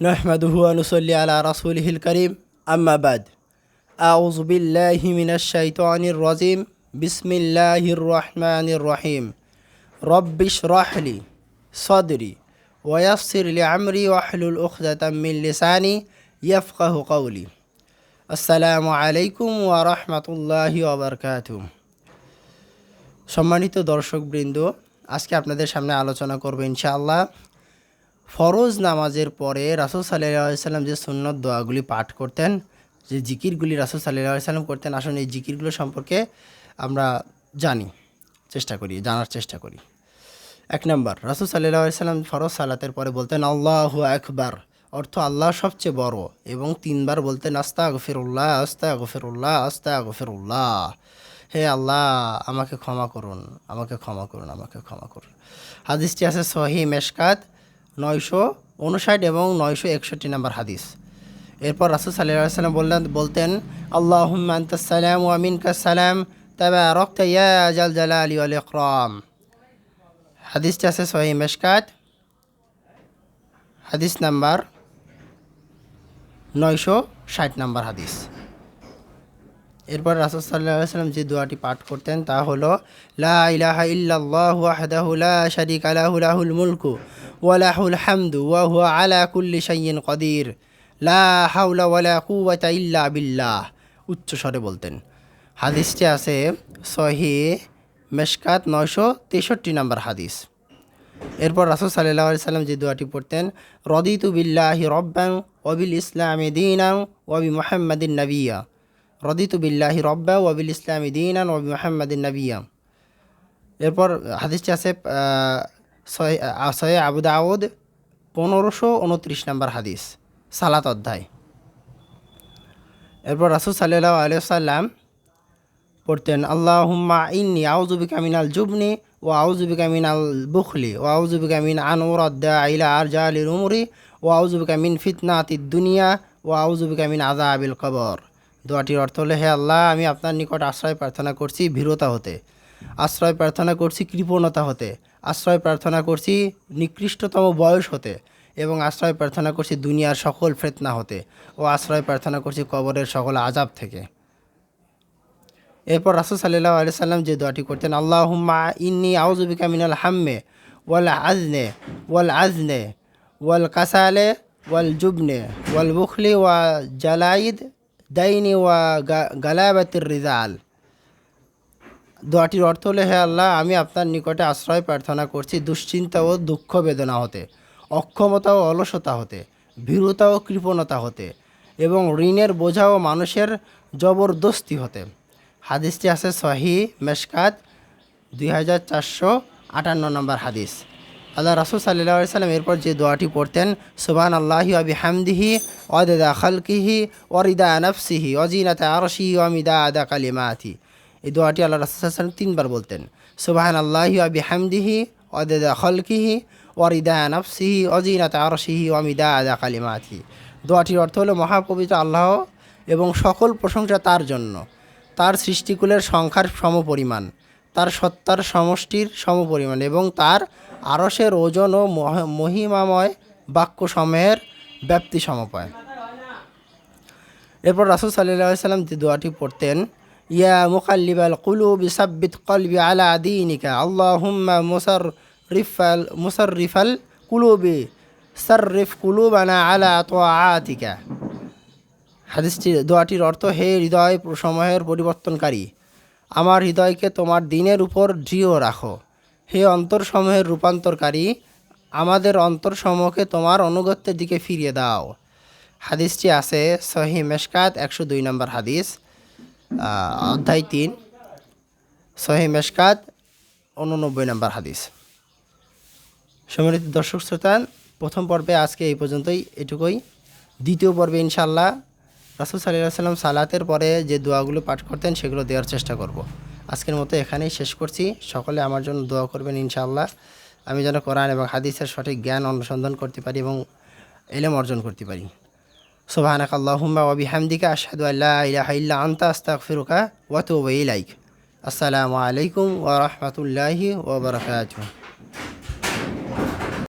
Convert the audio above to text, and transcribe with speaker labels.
Speaker 1: نحمده ونصلي على رسوله الكريم أما بعد أعوذ بالله من الشيطان الرجيم بسم الله الرحمن الرحيم رب اشرح لي صدري ويسر لي عمري واحلل عقدة من لساني يفقه قولي السلام عليكم ورحمة الله وبركاته সম্মানিত দর্শকবৃন্দ আজকে আপনাদের সামনে আলোচনা করব ইনশাআল্লাহ ফরজ নামাজের পরে রাসুল সাল্লাম যে সুন্নত দোয়াগুলি পাঠ করতেন, যে জিকিরগুলি রাসুল সাল্লাহ সাল্লাম করতেন, আসলে এই জিকিরগুলো সম্পর্কে আমরা জানি, চেষ্টা করি, জানার চেষ্টা করি। এক নম্বর, রাসুল সাল্লাহ সাল্লাম ফরজ সালাতের পরে বলতেন, আল্লাহ আকবার অর্থ আল্লাহ সবচেয়ে বড়, এবং তিনবার বলতেন আস্তা গফিরুল্লাহ আস্তা গফিরুল্লাহ আস্তা গফিরুল্লাহ হে আল্লাহ, আমাকে ক্ষমা করুন, আমাকে ক্ষমা করুন, আমাকে ক্ষমা করুন হাদিসটি আছে সহি মেশকাত নয়শো উনষাট এবং নয়শো একষট্টি নম্বর হাদিস। এরপর রাসুল সাল্লাহ সাল্লাম বললেন বলতেন আল্লাহ সালাম ওয়ামিন কাসালাম তবে রক্ত ইয়া জাল জালা আলী আল ইকরাম। হাদিসটি আছে সহি মেশকাত, হাদিস নাম্বার নয়শো ষাট নাম্বার হাদিস। এরপর রাসুল সাল্লাহ সাল্লাম যে দোয়াটি পাঠ করতেন তা হলো, লা মুলকু ওয়া আলা কুল্লি কদির। লা বিল্লাহ। উচ্চ স্বরে বলতেন। হাদিসটি আছে সহি মেশকাত নয়শো তেষট্টি নম্বর হাদিস। এরপর রাসুল সাল্লাহ সাল্লাম যে দোয়াটি পড়তেন, রদিতু বিল্লাহি রব্বাং ওবিল ইসলামে দিনাং ওবি মোহাম্মদিন নবিয়া। রদিতু বিল্লাহি রব্বা ওবিল ইসলামী দিনান ওবি মোহাম্মদিন নবিয়া। এরপর হাদিসটি আছে সয়ে আবু দাউদ পনেরোশো উনত্রিশ নম্বর হাদিস, সালাত অধ্যায়। এরপর রাসুল সাল্লাহ আলিয়াল্লাম পড়তেন আল্লাহ হুম্মা ইন্নি আউজুবিকা মিনাল জুবনি ও আউজুবিকা মিনাল বুখলি ও আউজুবিকা মিন আন ওরদ্দা ইলা আর জালিল উমরি ও আউজুবিকা মিন ফিতনাতি দুনিয়া ও আউজুবিকা মিন আজা আবিল কবর। দোয়াটির অর্থ হলো, হে আল্লাহ, আমি আপনার নিকট আশ্রয় প্রার্থনা করছি ভীরতা হতে। আশ্রয় প্রার্থনা করছি কৃপণতা হতে। আশ্রয় প্রার্থনা করছি নিকৃষ্টতম বয়স হতে। এবং আশ্রয় প্রার্থনা করছি দুনিয়ার সকল ফেতনা হতে। ও আশ্রয় প্রার্থনা করছি কবরের সকল আজাব থেকে। এরপর রাসুল সাল্লাহ আলি সাল্লাম যে দোয়াটি করতেন আল্লাহ হুম্মা ইন্নি আউজুবিকা মিনাল হাম্মে ওয়াল আজনে ওয়াল আজনে ওয়াল কাসালে ওয়াল জুবনে ওয়াল বুখলি ওয়া জালাইদ দাইনি ওয়া গালাবাতির রিজাল দোয়াটির অর্থ হলো, হে আল্লাহ, আমি আপনার নিকটে আশ্রয় প্রার্থনা করছি, দুশ্চিন্তা ও দুঃখ বেদনা হতে, অক্ষমতা ও অলসতা হতে, ভীরুতা ও কৃপণতা হতে, এবং ঋণের বোঝা ও মানুষের জবরদস্তি হতে। হাদিসটি আছে সহি মেশকাত দুই হাজার চারশো আটান্ন নম্বর হাদিস। আল্লাহ রাসুল সাল্লাহ সাল্লাম এরপর যে দোয়াটি পড়তেন সুবান আল্লাহি আবি হামদিহি অদেদা খালকিহি অরিদা নফসিহি অজিনাতে আরশিহি অমিদা আদা কালিমাথি এই দোয়াটি আল্লাহ রাসুল সাল্লাম তিনবার বলতেন সুবাহান আল্লাহি আবি হামদিহি অদেদা খলকিহি ওয়ারিদা নফসিহি অজিনাতে আরশিহি অমিদা আদা কালিমাথি দোয়াটির অর্থ হলো মহাপবিত্র আল্লাহ এবং সকল প্রশংসা তার জন্য। তার সৃষ্টিকুলের সংখ্যার সমপরিমাণ। তার সত্তার সমষ্টির সমপরিমাণ এবং তার আরসের ওজন ও মহিমাময় বাক্য বাক্যসমূহের ব্যাপ্তি সমপায়। এরপর রাসুল সাল্লাহ সাল্লাম যে দোয়াটি পড়তেন, ইয়া মুকাল্লিবাল কুলুবি সাব্বিত কলবি আলা দিনিকা আল্লাহ হুম্মা মুসার রিফাল মুসার রিফাল কুলুবি, সার্রিফ কুলুবানা আলা তো আতিকা হাদিসটি দোয়াটির অর্থ, হে হৃদয় সময়ের পরিবর্তনকারী আমার হৃদয়কে তোমার দিনের উপর দৃঢ় রাখো। হে অন্তরসমূহের রূপান্তরকারী, আমাদের অন্তরসমূহকে তোমার অনুগত্যের দিকে ফিরিয়ে দাও। হাদিসটি আছে সহি মেশকাত একশো দুই নম্বর হাদিস অধ্যায় তিন, সহি মেশকাত উননব্বই নম্বর হাদিস। সম্মানিত দর্শক শ্রোতা, প্রথম পর্বে আজকে এই পর্যন্তই এটুকুই। দ্বিতীয় পর্বে ইনশাল্লাহ রাসুল সাল্লাহ সাল্লাম সালাতের পরে যে দোয়াগুলো পাঠ করতেন সেগুলো দেওয়ার চেষ্টা করব। আজকের মতো এখানেই শেষ করছি। সকলে আমার জন্য দোয়া করবেন ইনশাআল্লাহ। আমি যেন কোরআন এবং হাদিসের সঠিক জ্ঞান অনুসন্ধান করতে পারি এবং এলেম অর্জন করতে পারি। সোবাহানাক আল্লাহুম্মা ওবি হামদিকা আশহাদু আল্লাহ ইলাহা ইল্লা আনতা, আস্তাগফিরুকা ওয়া তুবু ইলাইক। আসসালামু আলাইকুম ওয়া বারাকাতুহু।